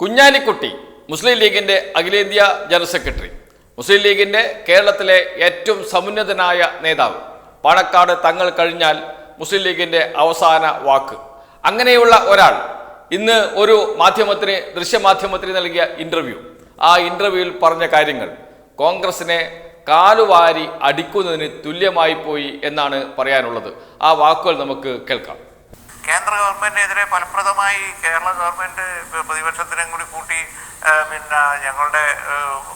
കുഞ്ഞാലിക്കുട്ടി മുസ്ലിം ലീഗിന്റെ അഖിലേന്ത്യാ general secretary. മുസ്ലിം ലീഗിന്റെ കേരളത്തിലെ ഏറ്റവും സമുന്നതനായ നേതാവ്. പാണക്കാട് തങ്ങൾ കഴിഞ്ഞാൽ മുസ്ലിം ലീഗിന്റെ അവസാന വാക്ക്. അങ്ങനെയുള്ള ഒരാൾ ഇന്ന് ഒരു മാധ്യമത്തിന് ദൃശ്യമാധ്യമത്തിന് നൽകിയ ഇന്റർവ്യൂ ആ ഇന്റർവ്യൂവിൽ പറഞ്ഞ കാര്യങ്ങൾ കോൺഗ്രസിനെ കാലുവാരി അടിക്കുന്നതിന് തുല്യമായി പോയി എന്നാണ് പറയാനുള്ളത്. ആ വാക്കുകൾ നമുക്ക് കേൾക്കാം. കേന്ദ്ര ഗവൺമെന്റിനെതിരെ ഫലപ്രദമായി കേരള ഗവൺമെന്റ് പ്രതിപക്ഷത്തിനും കൂടി കൂട്ടി പിന്നെ ഞങ്ങളുടെ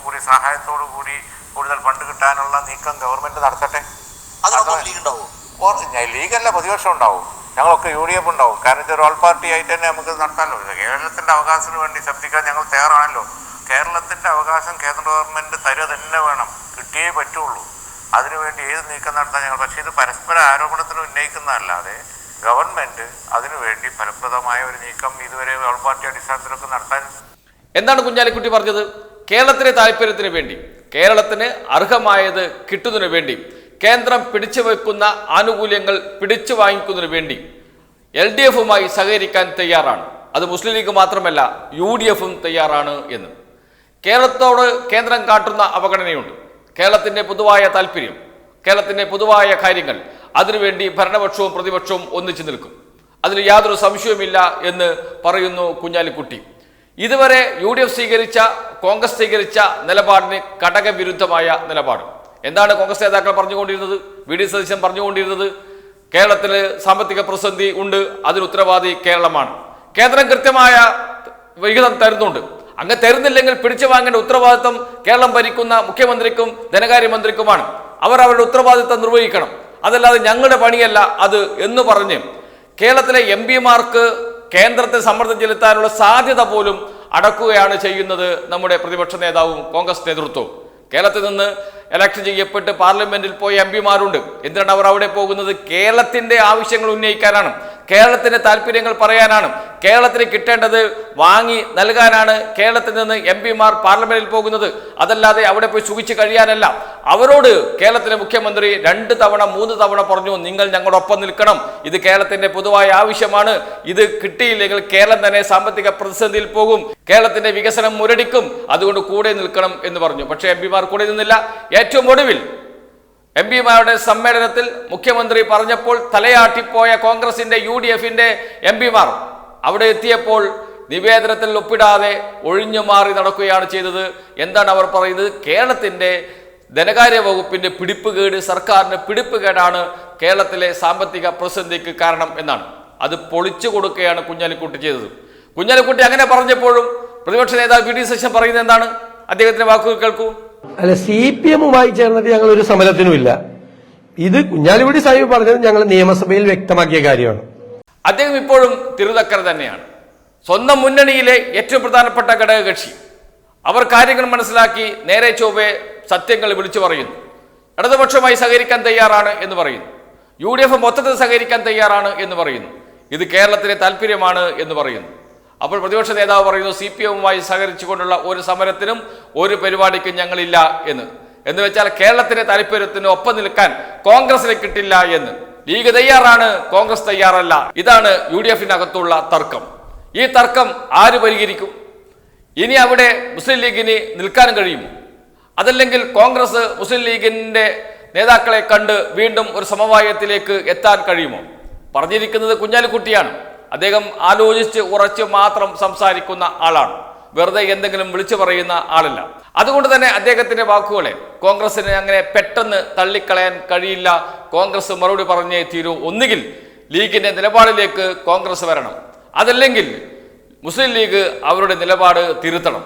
കൂടി സഹായത്തോടു കൂടി കൂടുതൽ ഫണ്ട് കിട്ടാനുള്ള നീക്കം ഗവൺമെന്റ് നടത്തട്ടെ. ലീഗല്ല പ്രതിപക്ഷം ഉണ്ടാവും. ഞങ്ങളൊക്കെ യു ഡി എഫ് ഉണ്ടാവും. കാരണം ഇതൊരു ഓൾ പാർട്ടി ആയിട്ട് തന്നെ നമുക്ക് നടത്താമല്ലോ കേരളത്തിന്റെ കേരളത്തിന്റെ അവകാശത്തിന് വേണ്ടി ശബ്ദിക്കാൻ ഞങ്ങൾ തയ്യാറാണല്ലോ. കേരളത്തിന്റെ അവകാശം കേന്ദ്ര ഗവൺമെന്റ് തരുക തന്നെ വേണം. കിട്ടിയേ പറ്റുള്ളൂ. അതിനുവേണ്ടി ഏത് നീക്കം നടത്താൻ ഞങ്ങൾ പക്ഷേ ഇത് പരസ്പര ആരോപണത്തിന് ഉന്നയിക്കുന്നതല്ലാതെ ഗവൺമെന്റ് അതിനുവേണ്ടി ഫലപ്രദമായ ഒരു നീക്കം ഇതുവരെ പാർട്ടി അടിസ്ഥാനത്തിലൊക്കെ നടത്താൻ എന്താണ് കുഞ്ഞാലിക്കുട്ടി പറഞ്ഞത്? കേരളത്തിലെ താല്പര്യത്തിന് വേണ്ടി കേരളത്തിന് അർഹമായത് കിട്ടുന്നതിന് വേണ്ടി കേന്ദ്രം പിടിച്ചു വെക്കുന്ന ആനുകൂല്യങ്ങൾ പിടിച്ചു വാങ്ങിക്കുന്നതിന് വേണ്ടി എൽ ഡി എഫുമായി സഹകരിക്കാൻ തയ്യാറാണ്. അത് മുസ്ലിം ലീഗ് മാത്രമല്ല യു ഡി എഫും തയ്യാറാണ് എന്ന്. കേരളത്തോട് കേന്ദ്രം കാട്ടുന്ന അവഗണനയുണ്ട്. കേരളത്തിന്റെ പൊതുവായ താല്പര്യം കേരളത്തിന്റെ പൊതുവായ കാര്യങ്ങൾ അതിനുവേണ്ടി ഭരണപക്ഷവും പ്രതിപക്ഷവും ഒന്നിച്ചു നിൽക്കും. അതിൽ യാതൊരു സംശയവുമില്ല എന്ന് പറയുന്നു കുഞ്ഞാലിക്കുട്ടി. ഇതുവരെ യു ഡി എഫ് സ്വീകരിച്ച കോൺഗ്രസ് സ്വീകരിച്ച നിലപാടിന് ഘടകവിരുദ്ധമായ നിലപാട്. എന്താണ് കോൺഗ്രസ് നേതാക്കൾ പറഞ്ഞുകൊണ്ടിരുന്നത്? വി ഡി സതീശൻ പറഞ്ഞുകൊണ്ടിരുന്നത് കേരളത്തിൽ സാമ്പത്തിക പ്രതിസന്ധി ഉണ്ട് അതിന് ഉത്തരവാദി കേരളമാണ്. കേന്ദ്രം കൃത്യമായ വിഹിതം തരുന്നുണ്ട്. അങ്ങ് തരുന്നില്ലെങ്കിൽ പിടിച്ചു വാങ്ങേണ്ട ഉത്തരവാദിത്വം കേരളം ഭരിക്കുന്ന മുഖ്യമന്ത്രിക്കും ധനകാര്യമന്ത്രിക്കുമാണ്. അവർ അവരുടെ ഉത്തരവാദിത്വം നിർവഹിക്കണം. അതല്ലാതെ ഞങ്ങളുടെ പണിയല്ല അത് എന്ന് പറഞ്ഞ് കേരളത്തിലെ എം പിമാർക്ക് കേന്ദ്രത്തെ സമ്മർദ്ദം ചെലുത്താനുള്ള സാധ്യത പോലും അടക്കുകയാണ് ചെയ്യുന്നത് നമ്മുടെ പ്രതിപക്ഷ നേതാവും കോൺഗ്രസ് നേതൃത്വവും. കേരളത്തിൽ നിന്ന് എലക്ഷൻ ചെയ്യപ്പെട്ട് പാർലമെന്റിൽ പോയ എം പിമാരുണ്ട്. എന്തിനാണ് അവർ അവിടെ പോകുന്നത്? കേരളത്തിന്റെ ആവശ്യങ്ങൾ ഉന്നയിക്കാനാണ്. കേരളത്തിന്റെ താല്പര്യങ്ങൾ പറയാനാണ്. കേരളത്തിന് കിട്ടേണ്ടത് വാങ്ങി നൽകാനാണ് കേരളത്തിൽ നിന്ന് എം പിമാർ പാർലമെന്റിൽ പോകുന്നത്. അതല്ലാതെ അവിടെ പോയി സുഖിച്ച് കഴിയാനല്ല. അവരോട് കേരളത്തിലെ മുഖ്യമന്ത്രി രണ്ട് തവണ മൂന്ന് തവണ പറഞ്ഞു നിങ്ങൾ ഞങ്ങളോടൊപ്പം നിൽക്കണം. ഇത് കേരളത്തിന്റെ പൊതുവായ ആവശ്യമാണ്. ഇത് കിട്ടിയില്ലെങ്കിൽ കേരളം തന്നെ സാമ്പത്തിക പ്രതിസന്ധിയിൽ പോകും. കേരളത്തിന്റെ വികസനം മുരടിക്കും. അതുകൊണ്ട് കൂടെ നിൽക്കണം എന്ന് പറഞ്ഞു. പക്ഷേ എം പിമാർ കൂടെ നിന്നില്ല. ഏറ്റവും ഒടുവിൽ എം പിമാരുടെ സമ്മേളനത്തിൽ മുഖ്യമന്ത്രി പറഞ്ഞപ്പോൾ തലയാട്ടിപ്പോയ കോൺഗ്രസിന്റെ യു ഡി എഫിന്റെ എം പിമാർ അവിടെ എത്തിയപ്പോൾ നിവേദനത്തിൽ ഒപ്പിടാതെ ഒഴിഞ്ഞു മാറി നടക്കുകയാണ് ചെയ്തത്. എന്താണ് അവർ പറയുന്നത്? കേരളത്തിന്റെ ധനകാര്യ വകുപ്പിന്റെ പിടിപ്പുകേട് സർക്കാരിന്റെ പിടിപ്പുകേടാണ് കേരളത്തിലെ സാമ്പത്തിക പ്രതിസന്ധിക്ക് കാരണം എന്നാണ്. അത് പൊളിച്ചു കൊടുക്കുകയാണ് കുഞ്ഞാലിക്കുട്ടി ചെയ്തത്. കുഞ്ഞാലിക്കുട്ടി അങ്ങനെ പറഞ്ഞപ്പോഴും പ്രതിപക്ഷ നേതാവ് വി ഡി സശൻ പറയുന്നത് എന്താണ്? അദ്ദേഹത്തിന്റെ വാക്കുകൾ കേൾക്കൂ. അല്ല സി പി എമ്മുമായി ചേർന്നിട്ട് ഞങ്ങൾ ഒരു സമരത്തിനുമില്ല. ഇത് കുഞ്ഞാലിക്കുടി സാഹിബ് പറഞ്ഞത് ഞങ്ങൾ നിയമസഭയിൽ വ്യക്തമാക്കിയ കാര്യമാണ്. അദ്ദേഹം ഇപ്പോഴും തിരുതക്കര തന്നെയാണ്. സ്വന്തം മുന്നണിയിലെ ഏറ്റവും പ്രധാനപ്പെട്ട ഘടകകക്ഷി. അവർ കാര്യങ്ങൾ മനസ്സിലാക്കി നേരെ ചൊവ്വെ സത്യങ്ങൾ വിളിച്ചു പറയുന്നു. ഇടതുപക്ഷമായി സഹകരിക്കാൻ തയ്യാറാണ് എന്ന് പറയുന്നു. യു ഡി എഫ് മൊത്തത്തിൽ സഹകരിക്കാൻ തയ്യാറാണ് എന്ന് പറയുന്നു. ഇത് കേരളത്തിലെ താല്പര്യമാണ് എന്ന് പറയുന്നു. അപ്പോൾ പ്രതിപക്ഷ നേതാവ് പറയുന്നു സി പി എമ്മുമായി സഹകരിച്ചുകൊണ്ടുള്ള ഒരു സമരത്തിനും ഒരു പരിപാടിക്കും ഞങ്ങളില്ല എന്ന്. എന്ന് വെച്ചാൽ കേരളത്തിന്റെ താല്പര്യത്തിന് ഒപ്പം നിൽക്കാൻ കോൺഗ്രസിന് കിട്ടില്ല എന്ന്. ലീഗ് തയ്യാറാണ് കോൺഗ്രസ് തയ്യാറല്ല. ഇതാണ് യു ഡി എഫിനകത്തുള്ള തർക്കം. ഈ തർക്കം ആര് പരിഹരിക്കും? ഇനി അവിടെ മുസ്ലിം ലീഗിന് നിൽക്കാൻ കഴിയുമോ? അതല്ലെങ്കിൽ കോൺഗ്രസ് മുസ്ലിം ലീഗിന്റെ നേതാക്കളെ കണ്ട് വീണ്ടും ഒരു സമവായത്തിലേക്ക് എത്താൻ കഴിയുമോ? പറഞ്ഞിരിക്കുന്നത് കുഞ്ഞാലിക്കുട്ടിയാണ്. അദ്ദേഹം ആലോചിച്ച് ഉറച്ച് മാത്രം സംസാരിക്കുന്ന ആളാണ്. വെറുതെ എന്തെങ്കിലും വിളിച്ചു പറയുന്ന ആളല്ല. അതുകൊണ്ട് തന്നെ അദ്ദേഹത്തിന്റെ വാക്കുകളെ കോൺഗ്രസിന് അങ്ങനെ പെട്ടെന്ന് തള്ളിക്കളയാൻ കഴിയില്ല. കോൺഗ്രസ് മറുപടി പറഞ്ഞേ തീരൂ. ഒന്നുകിൽ ലീഗിന്റെ നിലപാടിലേക്ക് കോൺഗ്രസ് വരണം. അതല്ലെങ്കിൽ മുസ്ലിം ലീഗ് അവരുടെ നിലപാട് തിരുത്തണം.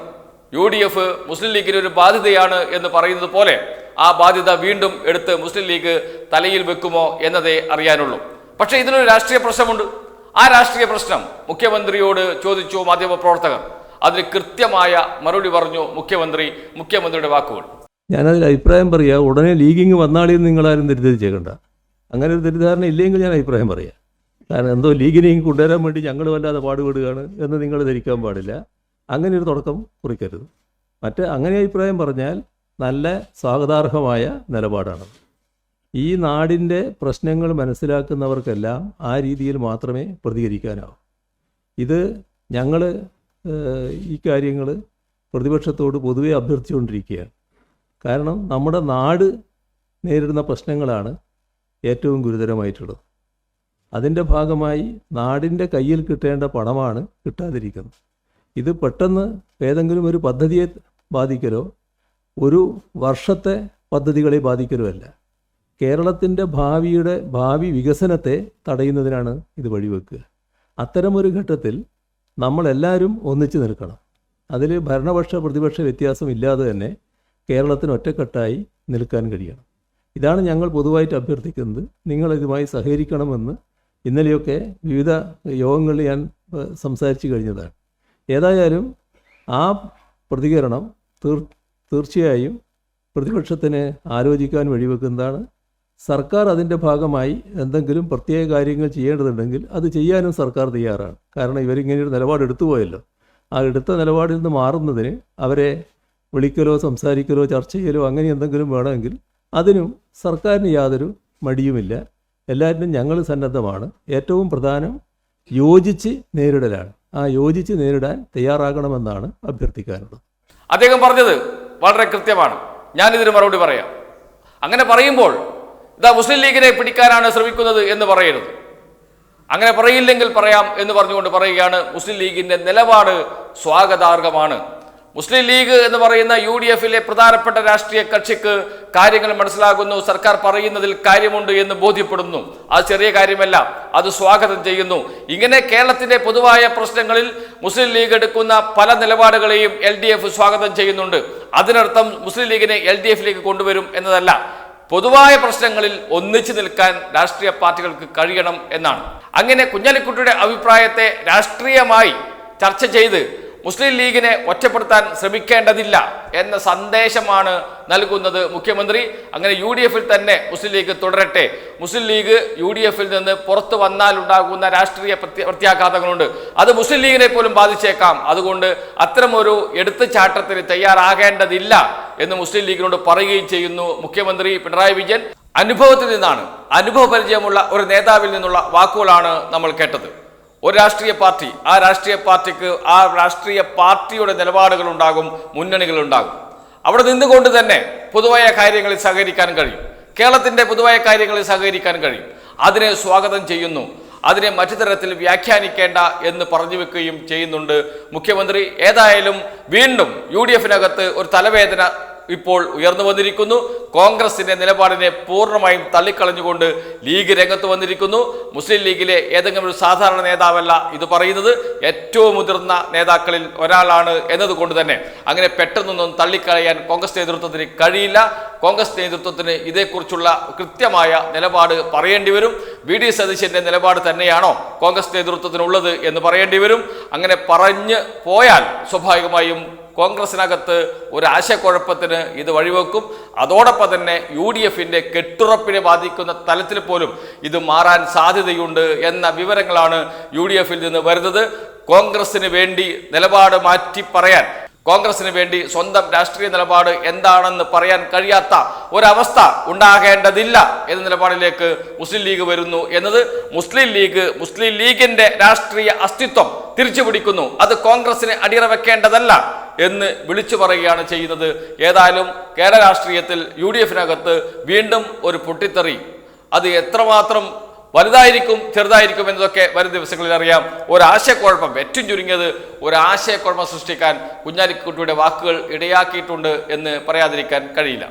യു ഡി എഫ് മുസ്ലിം ലീഗിന് ഒരു ബാധ്യതയാണ് എന്ന് പറയുന്നത് പോലെ ആ ബാധ്യത വീണ്ടും എടുത്ത് മുസ്ലിം ലീഗ് തലയിൽ വെക്കുമോ എന്നതേ അറിയാനുള്ളൂ. പക്ഷേ ഇതിനൊരു രാഷ്ട്രീയ പ്രശ്നമുണ്ട്. ആ രാഷ്ട്രീയ പ്രശ്നം മുഖ്യമന്ത്രിയോട് ചോദിച്ചു മാധ്യമപ്രവർത്തകർ. അതിന് കൃത്യമായ മറുപടി പറഞ്ഞു മുഖ്യമന്ത്രി മുഖ്യമന്ത്രിയുടെ വാക്കുകൾ. ഞാനതിൽ അഭിപ്രായം പറയുക ഉടനെ ലീഗിങ് വന്നാളിയെന്ന് നിങ്ങളാരും തെറ്റിദ്ധരിച്ചേക്കണ്ട അങ്ങനെ ഒരു തെറ്റിദ്ധാരണ ഇല്ലെങ്കിൽ ഞാൻ അഭിപ്രായം പറയാം. കാരണം എന്തോ ലീഗിനെയും കൊണ്ടുവരാൻ വേണ്ടി ഞങ്ങൾ വല്ലാതെ പാടുപെടുകയാണ് എന്ന് നിങ്ങൾ ധരിക്കാൻ പാടില്ല. അങ്ങനെ ഒരു തുടക്കം കുറിക്കരുത്. മറ്റ് അങ്ങനെ അഭിപ്രായം പറഞ്ഞാൽ നല്ല സ്വാഗതാർഹമായ നിലപാടാണ്. ഈ നാടിന്റെ പ്രശ്നങ്ങൾ മനസ്സിലാക്കുന്നവർക്കെല്ലാം ആ രീതിയിൽ മാത്രമേ പ്രതികരിക്കാനാവൂ. ഇത് ഞങ്ങൾ ഈ കാര്യങ്ങൾ പ്രതിപക്ഷത്തോട് പൊതുവെ അഭ്യർത്ഥിച്ചുകൊണ്ടിരിക്കുകയാണ്. കാരണം നമ്മുടെ നാട് നേരിടുന്ന പ്രശ്നങ്ങളാണ് ഏറ്റവും ഗുരുതരമായിട്ടുള്ളത്. അതിന്റെ ഭാഗമായി നാടിന്റെ കയ്യിൽ കിട്ടേണ്ട പണമാണ് കിട്ടാതിരിക്കുന്നത്. ഇത് പെട്ടെന്ന് ഏതെങ്കിലും ഒരു പദ്ധതിയെ ബാധിക്കലോ ഒരു വർഷത്തെ പദ്ധതികളെ ബാധിക്കലോ അല്ല. കേരളത്തിന്റെ ഭാവിയുടെ ഭാവി വികസനത്തെ തടയുന്നതിനാണ് ഇത് വഴിവെക്കുക. അത്തരമൊരു ഘട്ടത്തിൽ നമ്മളെല്ലാവരും ഒന്നിച്ചു നിൽക്കണം. അതിൽ ഭരണപക്ഷ പ്രതിപക്ഷ വ്യത്യാസം ഇല്ലാതെ തന്നെ കേരളത്തിന് ഒറ്റക്കെട്ടായി നിൽക്കാൻ കഴിയണം. ഇതാണ് ഞങ്ങൾ പൊതുവായിട്ട് അഭ്യർത്ഥിക്കുന്നത്. നിങ്ങൾ ഇതുമായി സഹകരിക്കണമെന്ന് ഇന്നലെയൊക്കെ വിവിധ യോഗങ്ങളിൽ ഞാൻ സംസാരിച്ചു കഴിഞ്ഞതാണ്. ഏതായാലും ആ പ്രതികരണം തീർ തീർച്ചയായും പ്രതിപക്ഷത്തിന് ആലോചിക്കാൻ വഴിവെക്കുന്നതാണ് സർക്കാർ അതിന്റെ ഭാഗമായി എന്തെങ്കിലും പ്രത്യേക കാര്യങ്ങൾ ചെയ്യേണ്ടതുണ്ടെങ്കിൽ അത് ചെയ്യാനും സർക്കാർ തയ്യാറാണ്. കാരണം ഇവരിങ്ങനെ ഒരു നിലപാട് എടുത്തു പോയല്ലോ. ആ എടുത്ത നിലപാടിൽ നിന്ന് മാറുന്നതിന് അവരെ വിളിക്കലോ സംസാരിക്കലോ ചർച്ച ചെയ്യലോ അങ്ങനെ എന്തെങ്കിലും വേണമെങ്കിൽ അതിനും സർക്കാരിന് യാതൊരു മടിയുമില്ല. എല്ലാറ്റിനും ഞങ്ങൾ സന്നദ്ധമാണ്. ഏറ്റവും പ്രധാനം യോജിച്ച് നേരിടലാണ്. ആ യോജിച്ച് നേരിടാൻ തയ്യാറാകണമെന്നാണ് അഭ്യർത്ഥിക്കാനുള്ളത്. അദ്ദേഹം പറഞ്ഞത് വളരെ കൃത്യമാണ്. ഞാനിതിന് മറുപടി പറയാം. അങ്ങനെ പറയുമ്പോൾ ഇതാ മുസ്ലിം ലീഗിനെ പിടിക്കാനാണ് ശ്രമിക്കുന്നത് എന്ന് പറയരുത്. അങ്ങനെ പറയില്ലെങ്കിൽ പറയാം എന്ന് പറഞ്ഞുകൊണ്ട് പറയുകയാണ് മുസ്ലിം ലീഗിന്റെ നിലപാട് സ്വാഗതാർഹമാണ്. മുസ്ലിം ലീഗ് എന്ന് പറയുന്ന യു ഡി എഫിലെ പ്രധാനപ്പെട്ട രാഷ്ട്രീയ കക്ഷിക്ക് കാര്യങ്ങൾ മനസ്സിലാകുന്നു സർക്കാർ പറയുന്നതിൽ കാര്യമുണ്ട് എന്ന് ബോധ്യപ്പെടുന്നു. അത് ചെറിയ കാര്യമല്ല അത് സ്വാഗതം ചെയ്യുന്നു. ഇങ്ങനെ കേരളത്തിന്റെ പൊതുവായ പ്രശ്നങ്ങളിൽ മുസ്ലിം ലീഗ് എടുക്കുന്ന പല നിലപാടുകളെയും എൽ സ്വാഗതം ചെയ്യുന്നുണ്ട്. അതിനർത്ഥം മുസ്ലിം ലീഗിനെ എൽ ഡി എഫിലേക്ക് കൊണ്ടുവരും എന്നതല്ല. പൊതുവായ പ്രശ്നങ്ങളിൽ ഒന്നിച്ചു നിൽക്കാൻ രാഷ്ട്രീയ പാർട്ടികൾക്ക് കഴിയണം എന്നാണ്. അങ്ങനെ കുഞ്ഞാലിക്കുട്ടിയുടെ അഭിപ്രായത്തെ രാഷ്ട്രീയമായി ചർച്ച ചെയ്ത് മുസ്ലിം ലീഗിനെ ഒറ്റപ്പെടുത്താൻ ശ്രമിക്കേണ്ടതില്ല എന്ന സന്ദേശമാണ് നൽകുന്നത് മുഖ്യമന്ത്രി. അങ്ങനെ യു ഡി എഫിൽ തന്നെ മുസ്ലിം ലീഗ് തുടരട്ടെ. മുസ്ലിം ലീഗ് യു ഡി എഫിൽ നിന്ന് പുറത്തു വന്നാൽ ഉണ്ടാകുന്ന രാഷ്ട്രീയ പ്രത്യ- പ്രത്യാഘാതങ്ങളുണ്ട്. അത് മുസ്ലിം ലീഗിനെ പോലും ബാധിച്ചേക്കാം. അതുകൊണ്ട് അത്തരമൊരു എടുത്തുചാട്ടത്തിന് തയ്യാറാകേണ്ടതില്ല എന്ന് മുസ്ലിം ലീഗിനോട് പറയുകയും ചെയ്യുന്നു മുഖ്യമന്ത്രി പിണറായി വിജയൻ. അനുഭവത്തിൽ നിന്നാണ് അനുഭവ പരിചയമുള്ള ഒരു നേതാവിൽ നിന്നുള്ള വാക്കുകളാണ് നമ്മൾ കേട്ടത്. ഒരു രാഷ്ട്രീയ പാർട്ടി ആ രാഷ്ട്രീയ പാർട്ടിക്ക് ആ രാഷ്ട്രീയ പാർട്ടിയുടെ നിലപാടുകൾ ഉണ്ടാകും മുന്നണികൾ ഉണ്ടാകും അവിടെ നിന്നുകൊണ്ട് തന്നെ പൊതുവായ കാര്യങ്ങളിൽ സഹകരിക്കാൻ കഴിയും. കേരളത്തിന്റെ പൊതുവായ കാര്യങ്ങളിൽ സഹകരിക്കാൻ കഴിയും. അതിനെ സ്വാഗതം ചെയ്യുന്നു. അതിനെ മറ്റു തരത്തിൽ വ്യാഖ്യാനിക്കേണ്ട എന്ന് പറഞ്ഞു വെക്കുകയും ചെയ്യുന്നുണ്ട് മുഖ്യമന്ത്രി. ഏതായാലും വീണ്ടും യു ഡി എഫിനകത്ത് ഒരു തലവേദന ഇപ്പോൾ ഉയർന്നു വന്നിരിക്കുന്നു. കോൺഗ്രസിന്റെ നിലപാടിനെ പൂർണമായും തള്ളിക്കളഞ്ഞുകൊണ്ട് ലീഗ് രംഗത്ത് വന്നിരിക്കുന്നു. മുസ്ലിം ലീഗിലെ ഏതെങ്കിലും ഒരു സാധാരണ നേതാവല്ല ഇത് പറയുന്നത്. ഏറ്റവും മുതിർന്ന നേതാക്കളിൽ ഒരാളാണ് എന്നതുകൊണ്ട് തന്നെ അങ്ങനെ പെട്ടെന്നൊന്നും തള്ളിക്കളയാൻ കോൺഗ്രസ് നേതൃത്വത്തിന് കഴിയില്ല. കോൺഗ്രസ് നേതൃത്വത്തിന് ഇതേക്കുറിച്ചുള്ള കൃത്യമായ നിലപാട് പറയേണ്ടി വരും. വി ഡി സതീശന്റെ നിലപാട് തന്നെയാണോ കോൺഗ്രസ് നേതൃത്വത്തിനുള്ളത് എന്ന് പറയേണ്ടി വരും. അങ്ങനെ പറഞ്ഞ് പോയാൽ സ്വാഭാവികമായും കോൺഗ്രസിനകത്ത് ഒരു ആശയക്കുഴപ്പത്തിന് ഇത് വഴിവെക്കും. അതോടൊപ്പം തന്നെ യു ഡി എഫിന്റെ കെട്ടുറപ്പിനെ ബാധിക്കുന്ന തലത്തിൽ പോലും ഇത് മാറാൻ സാധ്യതയുണ്ട് എന്ന വിവരങ്ങളാണ് യു ഡി എഫിൽ നിന്ന് വരുന്നത്. കോൺഗ്രസിന് വേണ്ടി നിലപാട് മാറ്റി പറയാൻ കോൺഗ്രസിന് വേണ്ടി സ്വന്തം രാഷ്ട്രീയ നിലപാട് എന്താണെന്ന് പറയാൻ കഴിയാത്ത ഒരവസ്ഥ ഉണ്ടാകേണ്ടതില്ല എന്ന നിലപാടിലേക്ക് മുസ്ലിം ലീഗ് വരുന്നു എന്നത് മുസ്ലിം ലീഗ് മുസ്ലിം ലീഗിന്റെ രാഷ്ട്രീയ അസ്തിത്വം തിരിച്ചു പിടിക്കുന്നു അത് കോൺഗ്രസിന് അടിയറ വെക്കേണ്ടതല്ല എന്ന് വിളിച്ചു പറയുകയാണ് ചെയ്യുന്നത്. ഏതായാലും കേരള രാഷ്ട്രീയത്തിൽ യു വീണ്ടും ഒരു പൊട്ടിത്തെറി. അത് എത്രമാത്രം വലുതായിരിക്കും ചെറുതായിരിക്കും എന്നതൊക്കെ വരും ദിവസങ്ങളിൽ അറിയാം. ഒരാശയക്കുഴപ്പം ഏറ്റവും ചുരുങ്ങിയത് ഒരാശയക്കുഴപ്പം സൃഷ്ടിക്കാൻ കുഞ്ഞാലിക്കുട്ടിയുടെ വാക്കുകൾ ഇടയാക്കിയിട്ടുണ്ട് എന്ന് പറയാതിരിക്കാൻ കഴിയില്ല.